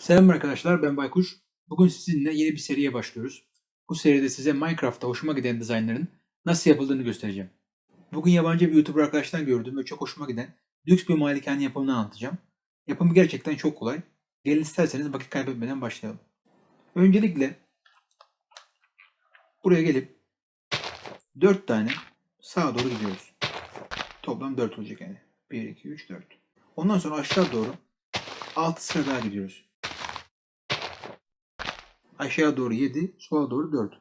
Selam arkadaşlar ben Baykuş. Bugün sizinle yeni bir seriye başlıyoruz. Bu seride size Minecraft'ta hoşuma giden dizaynların nasıl yapıldığını göstereceğim. Bugün yabancı bir YouTuber arkadaştan gördüm ve çok hoşuma giden lüks bir malikane yapımını anlatacağım. Yapımı gerçekten çok kolay. Gelin isterseniz vakit kaybetmeden başlayalım. Öncelikle buraya gelip 4 tane sağa doğru gidiyoruz. Toplam 4 olacak yani. 1, 2, 3, 4. Ondan sonra aşağı doğru 6 sıra daha gidiyoruz. Aşağı doğru 7, sola doğru 4.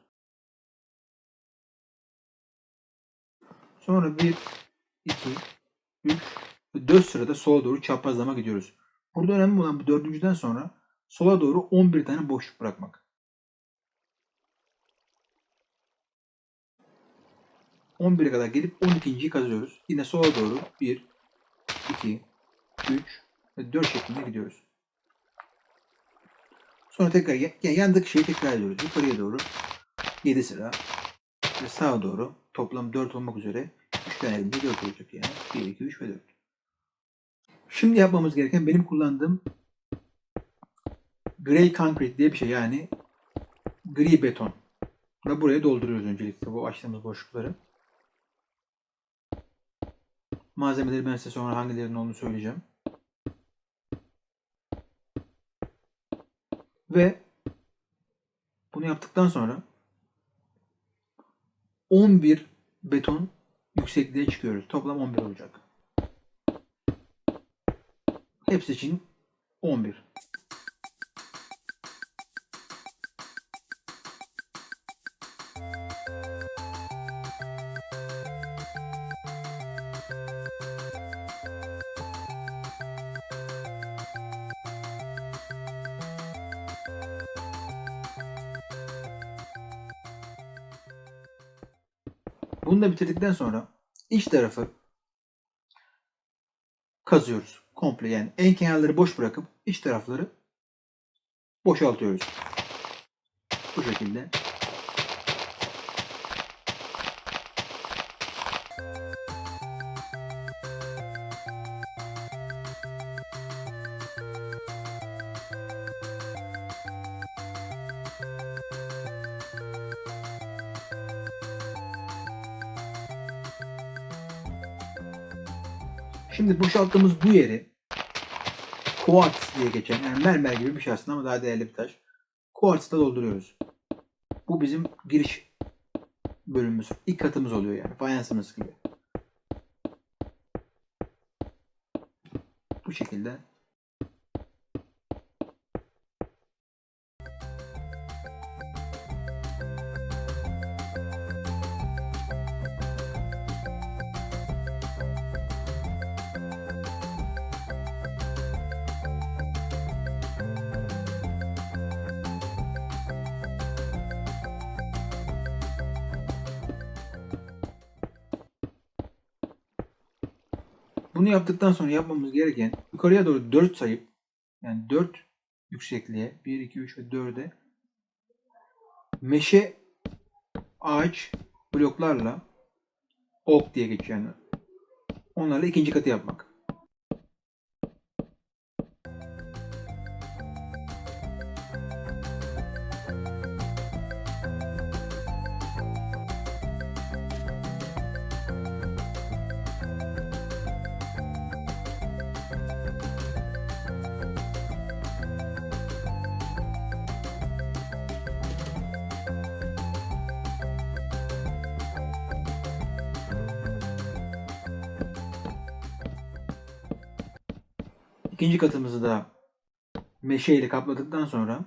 Sonra 1, 2, 3 ve 4 sırada sola doğru çaprazlama gidiyoruz. Burada önemli olan bu dördüncüden sonra sola doğru 11 tane boşluk bırakmak. 11'e kadar gelip 12.yi kazıyoruz. Yine sola doğru 1, 2, 3 ve 4 şeklinde gidiyoruz. Sonra tekrar ya- yani yandaki şeyi tekrar ediyoruz. Yukarıya doğru 7 sıra ve sağa doğru toplam 4 olmak üzere 3 tane elimde 4 olacak yani. 1, 2, 3 ve 4. Şimdi yapmamız gereken benim kullandığım Grey Concrete diye bir şey yani gri beton. Ve buraya dolduruyoruz öncelikle bu açtığımız boşlukları. Malzemeleri ben size sonra hangilerinin olduğunu söyleyeceğim. Ve bunu yaptıktan sonra 11 beton yüksekliğe çıkıyoruz. Toplam 11 olacak. Hepsi için 11. Bunu da bitirdikten sonra iç tarafı kazıyoruz. Komple yani en kenarları boş bırakıp iç tarafları boşaltıyoruz. Bu şekilde. Şimdi boşalttığımız bu yeri kuartz diye geçen yani mermer gibi bir şey aslında ama daha değerli bir taş. Kuartzla dolduruyoruz. Bu bizim giriş bölümümüz. İlk katımız oluyor yani. Fayansımız gibi. Bu şekilde Bunu yaptıktan sonra yapmamız gereken yukarıya doğru 4 sayıp yani 4 yüksekliğe 1, 2, 3 ve 4'e meşe ağaç bloklarla ok diye geçiyor yani. Onlarla ikinci katı yapmak. İkinci katımızı da meşe ile kapladıktan sonra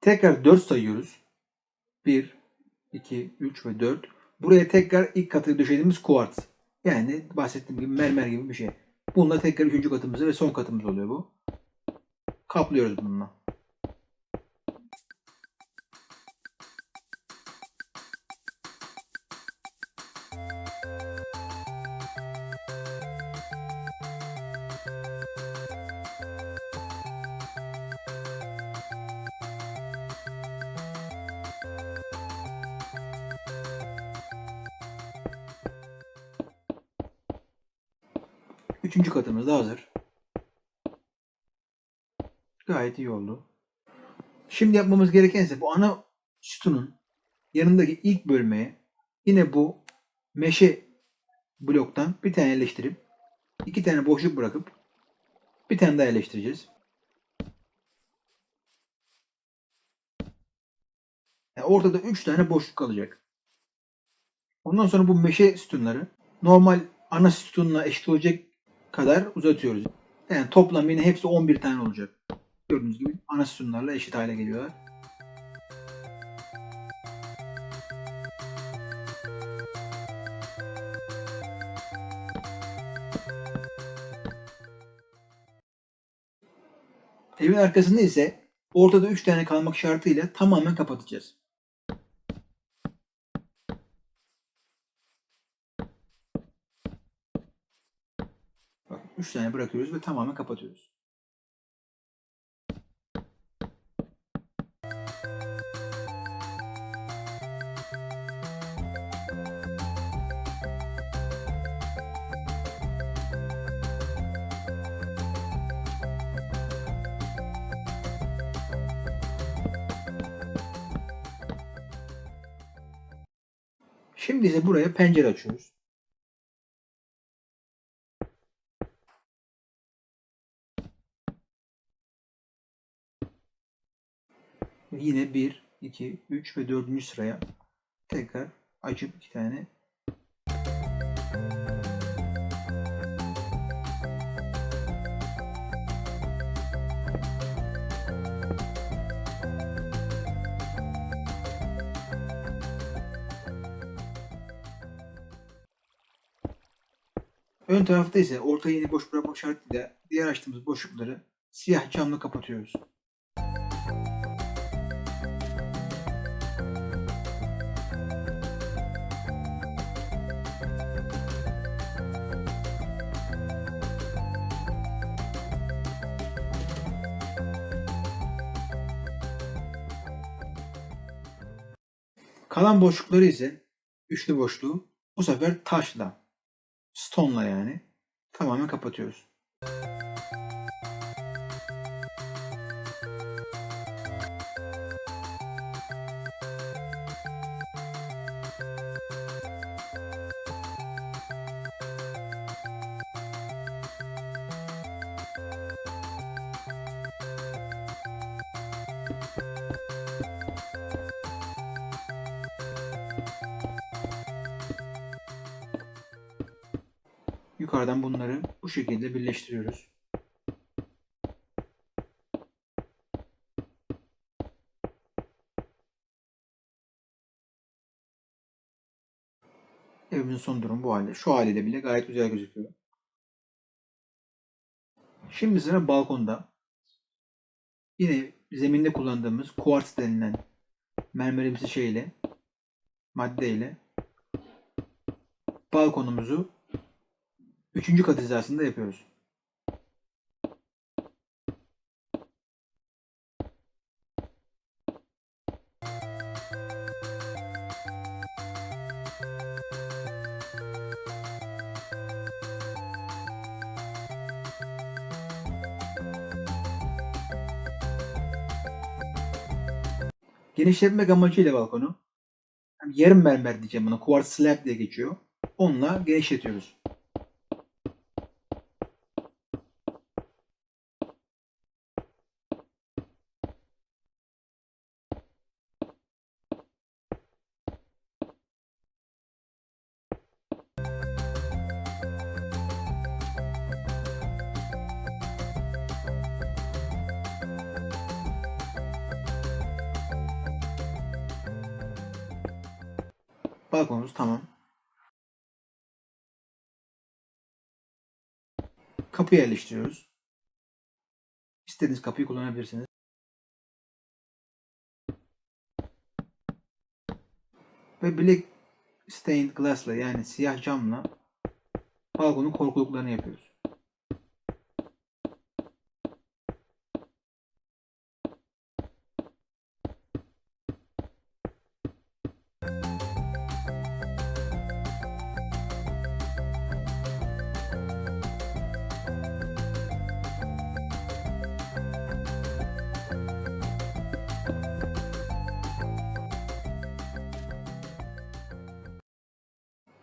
tekrar 4 sayıyoruz. 1, 2, 3 ve 4. Buraya tekrar ilk katı döşediğimiz kuartz. Yani bahsettiğim gibi mermer gibi bir şey. Bununla tekrar üçüncü katımızı ve son katımız oluyor bu. Kaplıyoruz bununla. Üçüncü katımız da hazır. Gayet iyi oldu. Şimdi yapmamız gereken ise bu ana sütunun yanındaki ilk bölmeye yine bu meşe bloktan bir tane yerleştirip iki tane boşluk bırakıp bir tane daha yerleştireceğiz. Yani ortada 3 tane boşluk kalacak. Ondan sonra bu meşe sütunları normal ana sütunla eşit olacak kadar uzatıyoruz. Yani toplam yine hepsi 11 tane olacak. Gördüğünüz gibi ana sütunlarla eşit hale geliyorlar. Evin arkasında ise ortada 3 tane kalmak şartıyla tamamen kapatacağız. 3 tane bırakıyoruz ve tamamen kapatıyoruz. Şimdi ise buraya pencere açıyoruz. Ve Yine 1, 2, 3 ve 4. sıraya tekrar açıp iki tane Ön tarafta ise ortayı yine boş bırakmak şartıyla diğer açtığımız boşlukları siyah camla kapatıyoruz. Kalan boşlukları ise üçlü boşluğu bu sefer taşla, stone'la yani tamamen kapatıyoruz. Şekilde birleştiriyoruz. Evimin son durumu bu halde. Şu haliyle bile gayet güzel gözüküyor. Şimdi sıra balkonda. Yine zeminde kullandığımız kuartz denilen mermerimsi şeyle maddeyle balkonumuzu Üçüncü kat hizasında yapıyoruz. Genişletmek amacıyla balkonu yarım mermer diyeceğim buna. Quartz slab diye geçiyor. Onunla genişletiyoruz. Kapı yerleştiriyoruz. İstediğiniz kapıyı kullanabilirsiniz. Ve black stained glass'la yani siyah camla balkonun korkuluklarını yapıyoruz.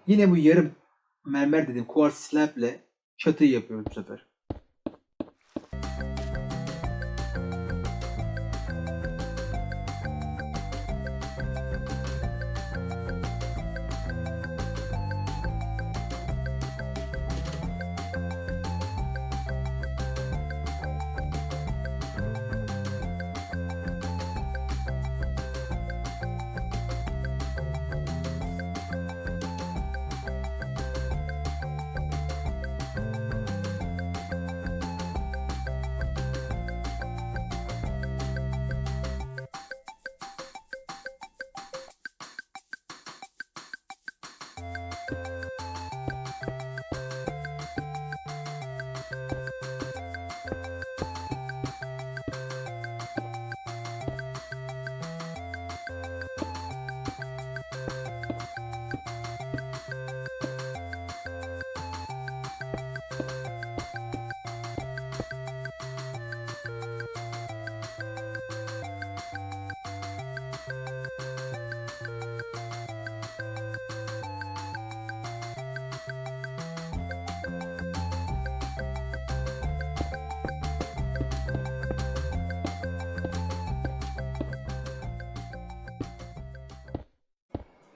Yine bu yarım mermer dediğim kuars slab ile çatıyı yapıyoruz bu sefer.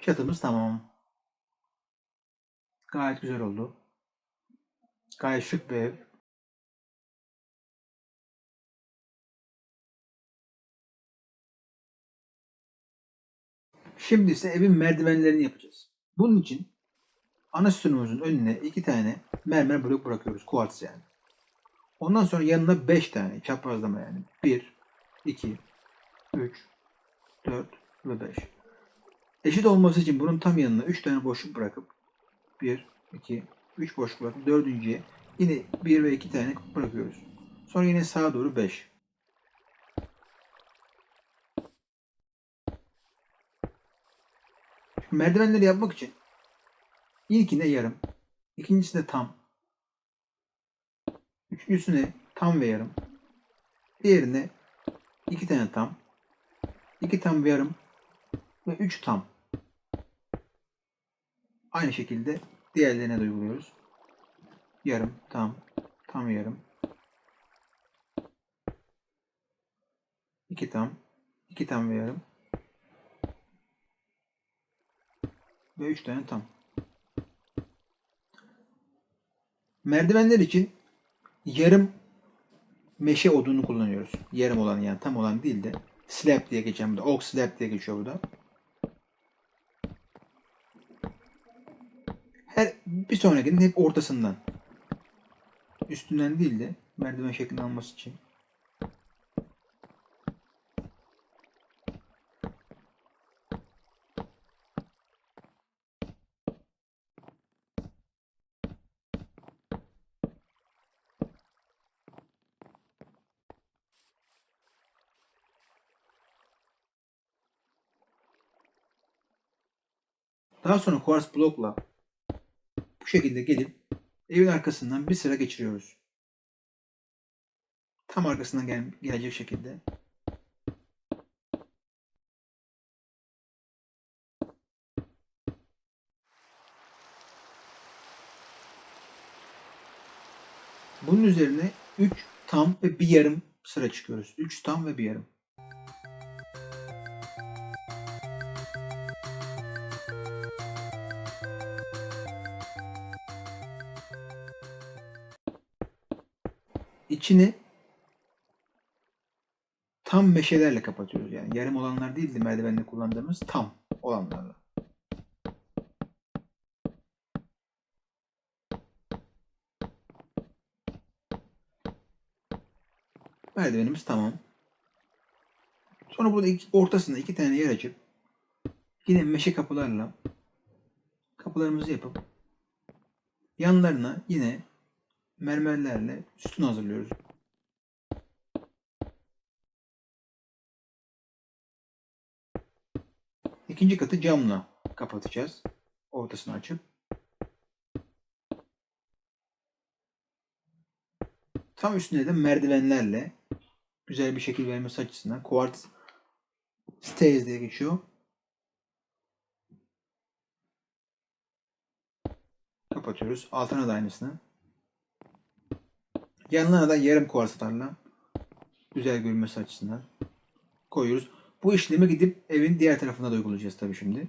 Çatımız tamam. Gayet güzel oldu. Gayet şık bir ev. Şimdi ise evin merdivenlerini yapacağız. Bunun için ana sütunumuzun önüne iki tane mermer blok bırakıyoruz. Kuartz yani. Ondan sonra yanına 5 tane çaprazlama yani. 1, 2, 3, 4 ve 5. Eşit olması için bunun tam yanına 3 tane boşluk bırakıp 1, 2, 3 boşluk bırakıp dördüncüye yine 1 ve 2 tane bırakıyoruz. Sonra yine sağa doğru 5. Merdivenleri yapmak için ilkine yarım, ikincisine tam, üçüncüsüne tam ve yarım, diğerine iki tane tam, iki tam ve yarım ve üç tam. Aynı şekilde diğerlerine de uyguluyoruz. Yarım, tam, tam yarım. iki tam, iki tam ve yarım. Ve üç tane tam. Merdivenler için yarım meşe odunu kullanıyoruz. Yarım olan yani tam olan değil de slab diye geçen burada. Oak slab diye geçiyor burada. Bir sonrakinin hep ortasından. Üstünden değil de merdiven şeklinde alması için. Daha sonra kuars blokla şekilde gelip evin arkasından bir sıra geçiriyoruz. Tam arkasından gel gelecek şekilde. Bunun üzerine 3 tam ve bir yarım sıra çıkıyoruz. 3 tam ve bir yarım. İçini tam meşelerle kapatıyoruz. Yani yarım olanlar değil de merdivende kullandığımız tam olanlarla. Merdivenimiz tamam. Sonra burada iki, ortasında iki tane yer açıp yine meşe kapılarla kapılarımızı yapıp yanlarına yine mermerlerle sütun hazırlıyoruz. İkinci katı camla kapatacağız. Ortasını açıp. Tam üstüne de merdivenlerle güzel bir şekil vermesi açısından quartz stairs diye geçiyor. Kapatıyoruz. Altına da aynısını. Yanlarına da yarım kuarsatarla güzel görünmesi açısından koyuyoruz. Bu işlemi gidip evin diğer tarafına da uygulayacağız tabii şimdi.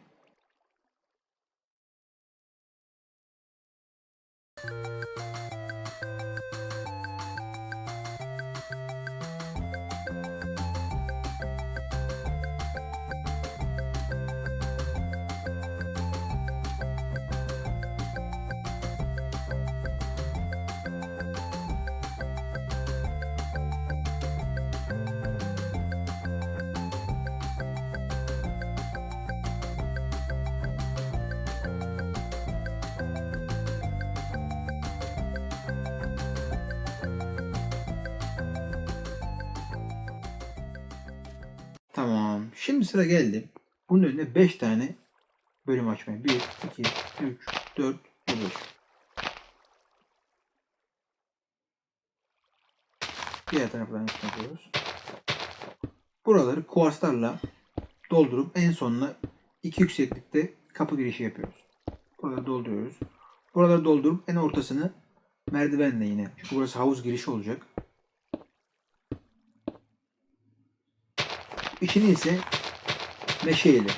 Tamam. Şimdi sıra geldi. Bunun önüne 5 tane bölüm açmaya. 1, 2, 3, 4 ve 5. Diğer taraftan aynısını yapıyoruz. Buraları kuarslarla doldurup en sonuna iki yükseklikte kapı girişi yapıyoruz. Buraları dolduruyoruz. Buraları doldurup en ortasını merdivenle yine. Çünkü burası havuz girişi olacak. İşini ise meşe ile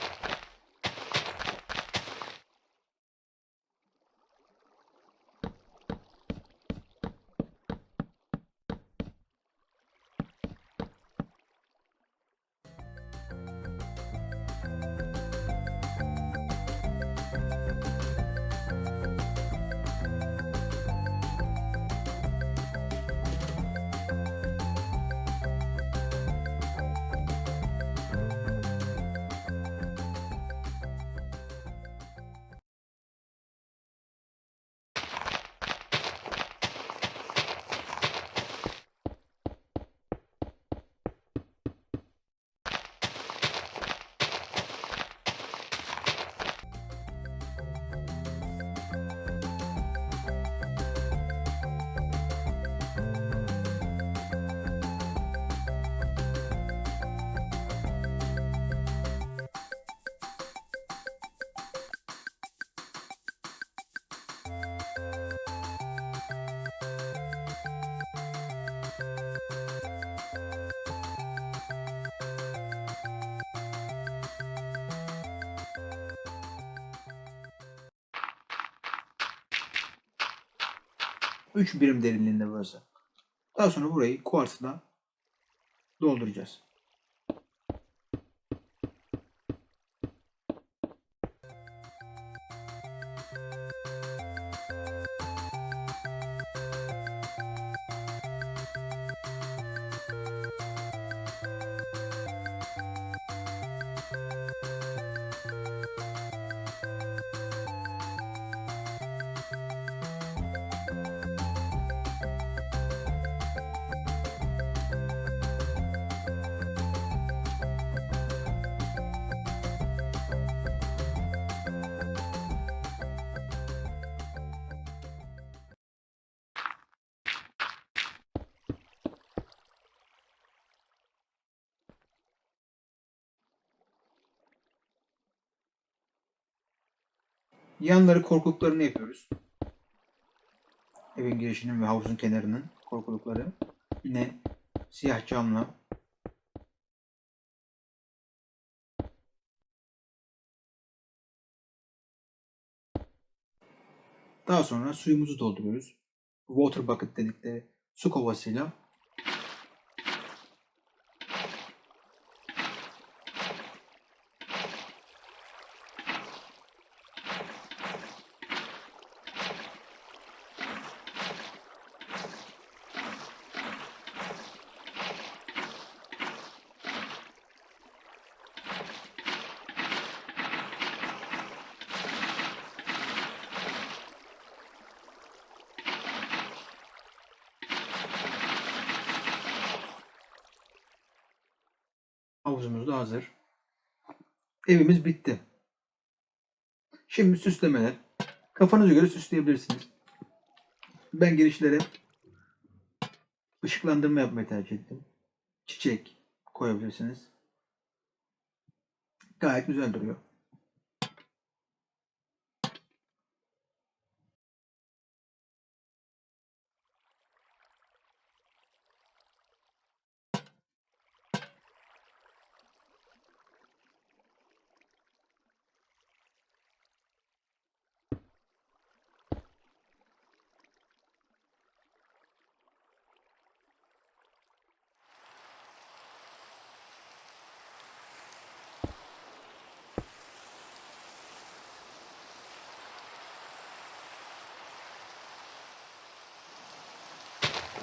3 birim derinliğinde burası. Daha sonra burayı kuarsla dolduracağız. Yanları korkuluklarını yapıyoruz. Evin girişinin ve havuzun kenarının korkulukları. Yine siyah camla Daha sonra suyumuzu dolduruyoruz. Water bucket dedikleri su kovasıyla Havuzumuz da hazır. Evimiz bitti. Şimdi süslemeler. Kafanıza göre süsleyebilirsiniz. Ben girişlere ışıklandırma yapmayı tercih ettim. Çiçek koyabilirsiniz. Gayet güzel duruyor.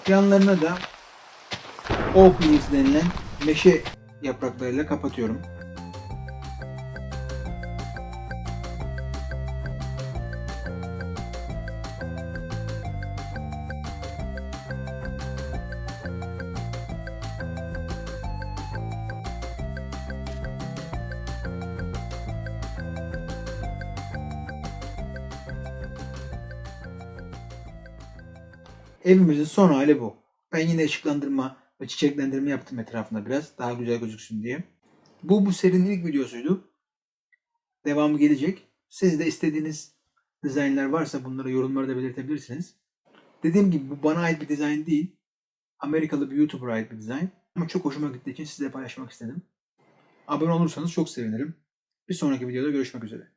Yanlarına da oak leaves denilen meşe yapraklarıyla kapatıyorum. Evimizin son hali bu. Ben yine ışıklandırma ve çiçeklendirme yaptım etrafına biraz. Daha güzel gözüksün diye. Bu bu serinin ilk videosuydu. Devamı gelecek. Siz de istediğiniz dizaynlar varsa bunları yorumlarda belirtebilirsiniz. Dediğim gibi bu bana ait bir dizayn değil. Amerikalı bir YouTuber'a ait bir dizayn. Ama çok hoşuma gittiği için size paylaşmak istedim. Abone olursanız çok sevinirim. Bir sonraki videoda görüşmek üzere.